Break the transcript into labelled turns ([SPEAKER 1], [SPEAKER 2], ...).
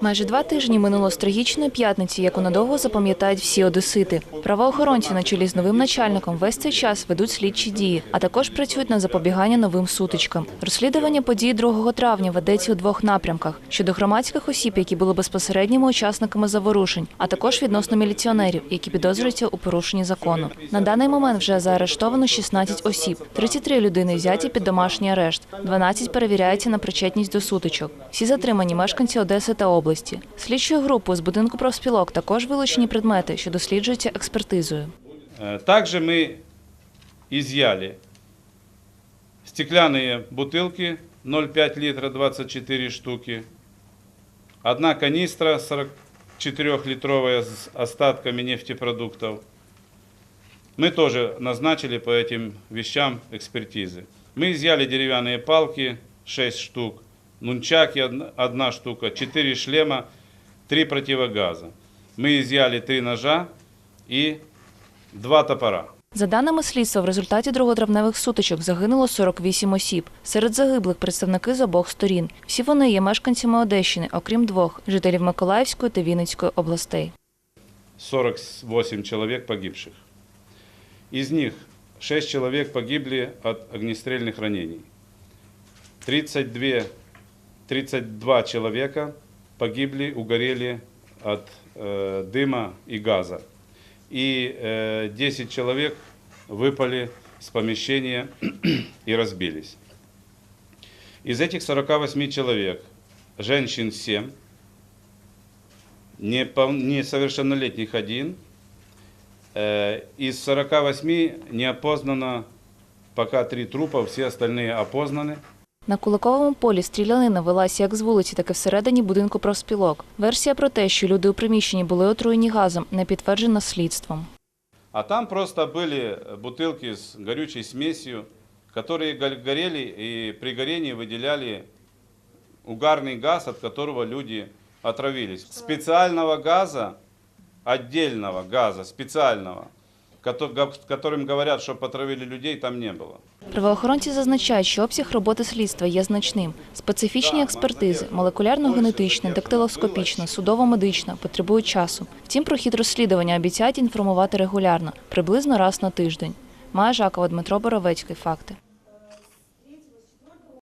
[SPEAKER 1] Майже два тижні минуло з трагічної п'ятниці, яку надовго запам'ятають всі одесити. Правоохоронці на чолі з новим начальником весь цей час ведуть слідчі дії, а також працюють на запобігання новим сутичкам. Розслідування подій 2 травня ведеться у двох напрямках щодо громадських осіб, які були безпосередніми учасниками заворушень, а також відносно міліціонерів, які підозрюються у порушенні закону. На даний момент вже заарештовано 16 осіб, 33 людини взяті під домашній арешт, 12 перевіряється на причетність до сутичок. Всі затримані мешканці Одеси та області Слідчою групою з будинку профспілок також вилучені предмети, що досліджуються експертизою.
[SPEAKER 2] Э, Также мы изъяли стеклянные бутылки 0,5 литра 24 штуки, одна канистра 44-литровая с остатками нефтепродуктов. Мы тоже назначили по этим вещам экспертизы. Мы изъяли деревянные палки 6 штук, нунчаки одна- одна штука, 4 шлема, 3 противогаза. Мы изъяли 3 ножа и два топора.
[SPEAKER 1] За даними слідства, в результаті друготравневих сутичок загинуло 48 осіб. Серед загиблих представники з обох сторін. Всі вони є мешканцями Одещини, окрім двох жителів Миколаївської та Вінницької областей.
[SPEAKER 2] 48 человек погибших. Из них 6 человек погибли от огнестрельных ранений. 32, 32 человека погибли, угорели от э, дыма и газа. И э, 10 человек выпали с помещения и разбились. Из этих 48 человек женщин 7, непол- несовершеннолетних один. Э, Из 48 не опознано пока три трупа, все остальные опознаны.
[SPEAKER 1] На Куликовому полі стрілянина велася як з вулиці, так і всередині будинку профспілок. Версія про те, що люди у приміщенні були отруєні газом, не підтверджена слідством.
[SPEAKER 2] А там просто были бутылки с горючей смесью, которые го- горели и при горении выделяли угарный газ, от которого люди отравились. Специального газа, отдельного газа, специального, кото- га- которым говорят, что потравили людей, там не было.
[SPEAKER 1] Правоохоронці зазначають, що обсяг роботи слідства є значним. Специфічні експертизи, молекулярно-генетична, дактилоскопічна, судово-медична потребують часу. Втім, про хід розслідування обіцяють інформувати регулярно, приблизно раз на тиждень. Має Жакова, Дмитро Боровецький. Факти.